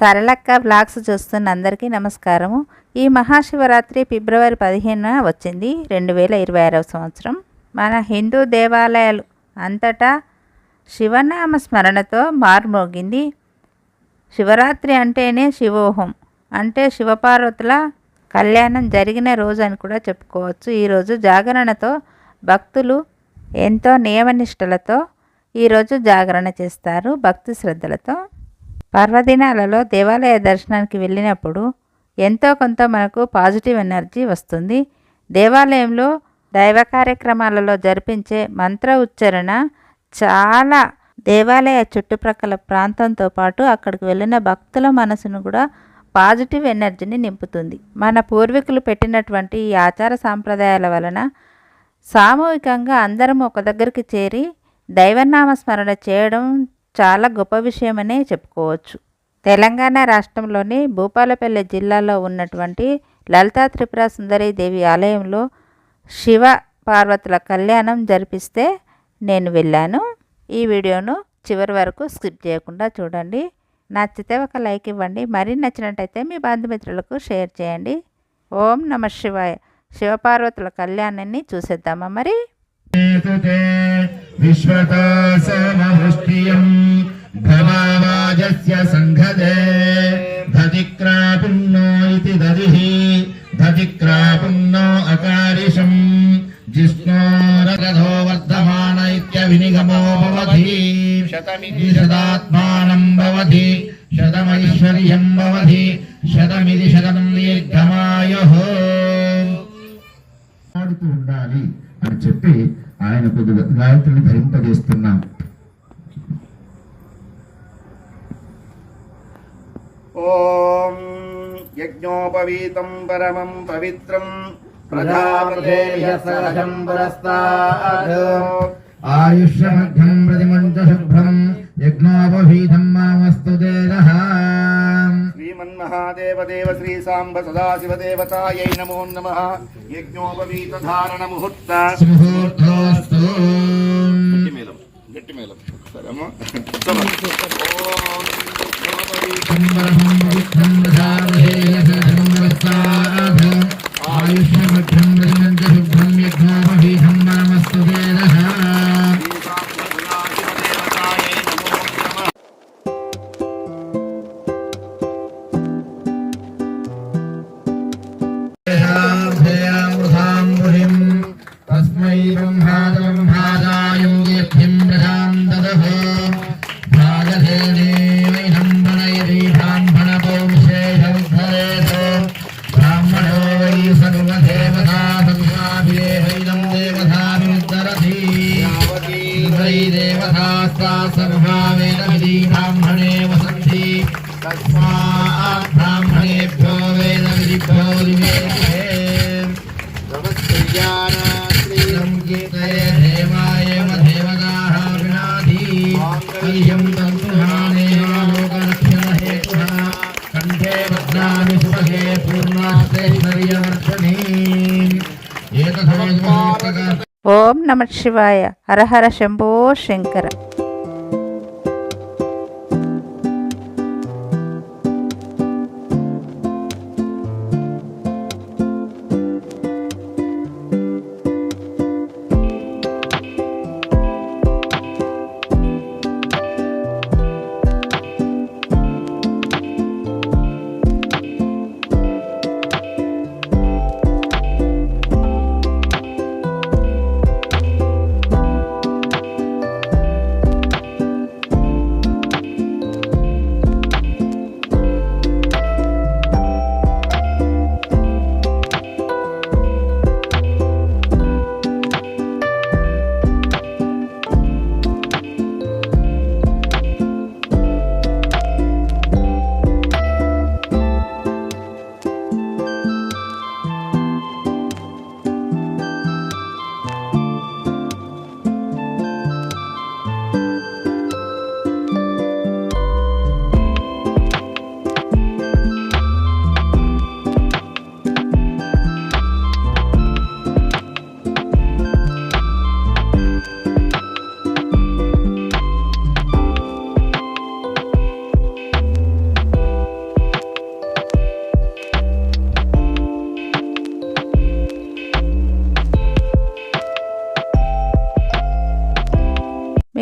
సరళక్క blogs చూస్తున్న అందరికీ నమస్కారము. ఈ మహాశివరాత్రి ఫిబ్రవరి పదిహేనున వచ్చింది రెండు వేల ఇరవై ఆరవ సంవత్సరం. మన హిందూ దేవాలయాలు అంతటా శివనామ స్మరణతో మార్మోగింది. శివరాత్రి అంటేనే శివోహం అంటే శివపార్వతుల కళ్యాణం జరిగిన రోజు అని కూడా చెప్పుకోవచ్చు. ఈరోజు జాగరణతో భక్తులు ఎంతో నియమనిష్టలతో ఈరోజు జాగరణ చేస్తారు భక్తి శ్రద్ధలతో. పర్వదినాలలో దేవాలయ దర్శనానికి వెళ్ళినప్పుడు ఎంతో కొంత మనకు పాజిటివ్ ఎనర్జీ వస్తుంది. దేవాలయంలో దైవ కార్యక్రమాలలో జరిపించే మంత్ర ఉచ్చారణ చాలా దేవాలయ చుట్టుప్రక్కల ప్రాంతంతో పాటు అక్కడికి వెళ్ళిన భక్తుల మనసును కూడా పాజిటివ్ ఎనర్జీని నింపుతుంది. మన పూర్వీకులు పెట్టినటువంటి ఈ ఆచార సాంప్రదాయాల వలన సామూహికంగా అందరం ఒక దగ్గరికి చేరి దైవనామ స్మరణ చేయడం చాలా గొప్ప విషయమనే చెప్పుకోవచ్చు. తెలంగాణ రాష్ట్రంలోని భూపాలపల్లి జిల్లాలో ఉన్నటువంటి లలితా త్రిపుర సుందరి దేవి ఆలయంలో శివ పార్వతుల కళ్యాణం జరిపిస్తే నేను వెళ్ళాను. ఈ వీడియోను చివరి వరకు స్కిప్ చేయకుండా చూడండి. నచ్చితే ఒక లైక్ ఇవ్వండి. మరీ నచ్చినట్టయితే మీ బంధుమిత్రులకు షేర్ చేయండి. ఓం నమ శివాయ. శివపార్వతుల కళ్యాణాన్ని చూసేద్దామా మరి? ते विश्वतासममुष्टियम् भवावाजस्य सङ्घदे दधिक्रापुन्नो इति दधिः दधिक्रापुन्नो अकारिशम् जिष्णोरथो वर्धमान इत्यविनिगमो भवति शतमिति शतात्मानम् भवति शतमैश्वर्यम् भवति शतमिति शतम् दीर्घमायुः ఆడుతూ ఉండాలి అని చెప్పి ఆయనకు వినాయకుని ధరింపజేస్తున్నాం. ఓం యజ్ఞోపవీతం పరమం పవిత్రం ప్రజాపృథేభ్యసహజం పురస్తాద్. శుభ్రం యజ్ఞోపవీతం మామస్తు శ్రీమన్మహాదేవదేవ శ్రీ సాంబ సదాశివదేవతాయై నమో నమ. ముహూర్త. ముహూర్తో చలో. देवतास्ता सर्वा वेदविधि ब्राह्मणे वसन्ति तस्मात् ब्राह्मणेभ्यो वेदविधिभ्यो दिवे श्रीरं कीर्तये देवायेव देवताः विनाधि कलियं तन्तुहानेन लोकरक्षणहेतुः कण्ठे भद्राणि सुभगे पूर्णाश्रेश्वर्यवर्धनी एतथोऽस्माकः ఓం నమ శివాయ హరహర శంభో శంకర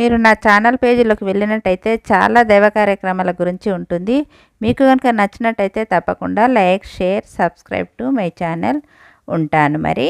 మీరు నా ఛానల్ పేజీలోకి వెళ్ళినట్టయితే చాలా దైవ కార్యక్రమాల గురించి ఉంటుంది. మీకు కనుక నచ్చినట్టయితే తప్పకుండా like share subscribe to my channel ఉంటాను మరి.